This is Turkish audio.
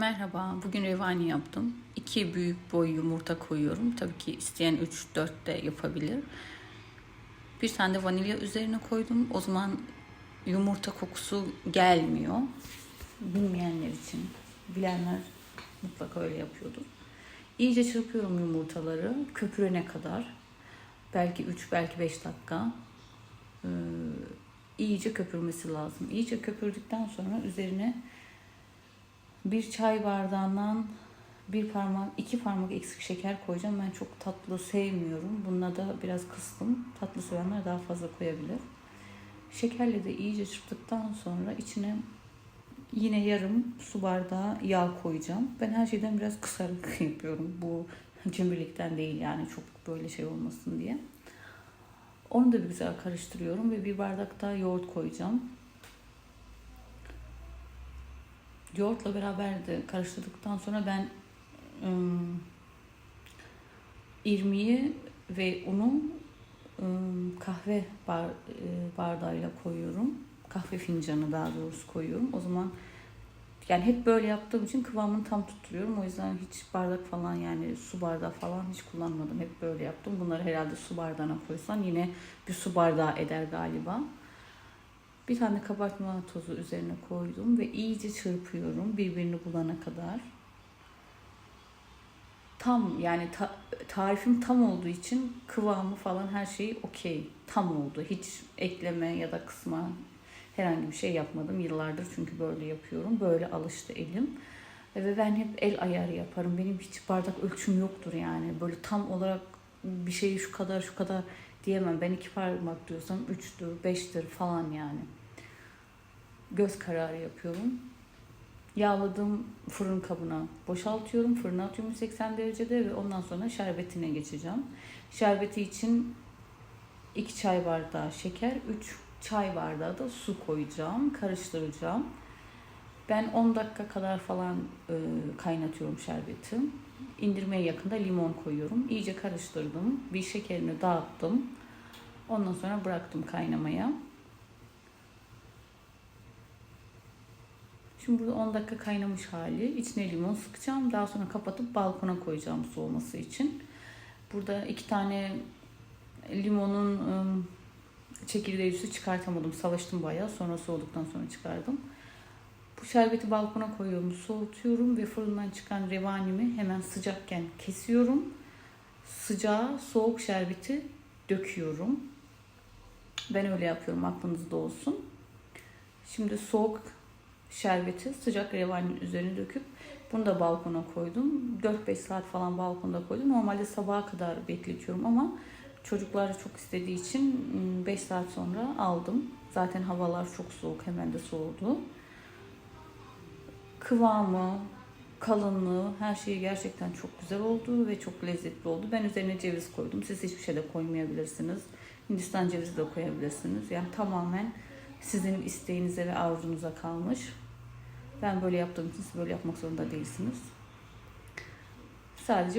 Merhaba, bugün revani yaptım. İki büyük boy yumurta koyuyorum. Tabii ki isteyen 3-4 de yapabilir. Bir tane de vanilya üzerine koydum. O zaman yumurta kokusu gelmiyor. Bilmeyenler için, bilenler mutlaka öyle yapıyordur. İyice çırpıyorum yumurtaları köpürene kadar. Belki 3, belki 5 dakika. Ee, iyice köpürmesi lazım. İyice köpürdükten sonra üzerine bir çay bardağından bir parmak, iki parmak eksik şeker koyacağım. Ben çok tatlı sevmiyorum. Bununla da biraz kıstım. Tatlı sevenler daha fazla koyabilir. Şekerle de iyice çırptıktan sonra içine yine yarım su bardağı yağ koyacağım. Ben her şeyden biraz kısarak yapıyorum. Bu cimrilikten değil yani çok böyle şey olmasın diye. Onu da bir güzel karıştırıyorum ve bir bardak daha yoğurt koyacağım. Yoğurtla beraber de karıştırdıktan sonra ben ım, irmiği ve unu ım, kahve bar, e, bardağıyla koyuyorum. Kahve fincanı daha doğrusu koyuyorum. O zaman yani hep böyle yaptığım için kıvamını tam tutturuyorum. O yüzden hiç bardak falan yani su bardağı falan hiç kullanmadım. Hep böyle yaptım. Bunları herhalde su bardağına koysan yine bir su bardağı eder galiba. Bir tane kabartma tozu üzerine koydum ve iyice çırpıyorum birbirini bulana kadar. Tam yani ta, tarifim tam olduğu için kıvamı falan her şeyi okey. Tam oldu. Hiç ekleme ya da kısma herhangi bir şey yapmadım yıllardır çünkü böyle yapıyorum. Böyle alıştı elim. Ve ben hep el ayarı yaparım. Benim hiç bardak ölçüm yoktur yani. Böyle tam olarak bir şeyi şu kadar şu kadar diyemem. Ben iki parmak diyorsam üçtür, beştir falan yani göz kararı yapıyorum. Yağladığım fırın kabına boşaltıyorum. Fırına atıyorum 180 derecede ve ondan sonra şerbetine geçeceğim. Şerbeti için 2 çay bardağı şeker, 3 çay bardağı da su koyacağım. Karıştıracağım. Ben 10 dakika kadar falan e, kaynatıyorum şerbeti. İndirmeye yakında limon koyuyorum. İyice karıştırdım. Bir şekerini dağıttım. Ondan sonra bıraktım kaynamaya. Şimdi burada 10 dakika kaynamış hali. İçine limon sıkacağım. Daha sonra kapatıp balkona koyacağım soğuması için. Burada iki tane limonun çekirdeği üstü çıkartamadım. Savaştım bayağı. Sonra soğuduktan sonra çıkardım. Bu şerbeti balkona koyuyorum, soğutuyorum ve fırından çıkan revanimi hemen sıcakken kesiyorum. Sıcağı, soğuk şerbeti döküyorum. Ben öyle yapıyorum, aklınızda olsun. Şimdi soğuk şerbeti sıcak revanin üzerine döküp bunu da balkona koydum. 4-5 saat falan balkonda koydum. Normalde sabaha kadar bekletiyorum ama çocuklar çok istediği için 5 saat sonra aldım. Zaten havalar çok soğuk. Hemen de soğudu. Kıvamı, kalınlığı, her şeyi gerçekten çok güzel oldu ve çok lezzetli oldu. Ben üzerine ceviz koydum. Siz hiçbir şey de koymayabilirsiniz. Hindistan cevizi de koyabilirsiniz. Yani tamamen sizin isteğinize ve arzunuza kalmış. Ben böyle yaptığım için siz böyle yapmak zorunda değilsiniz. Sadece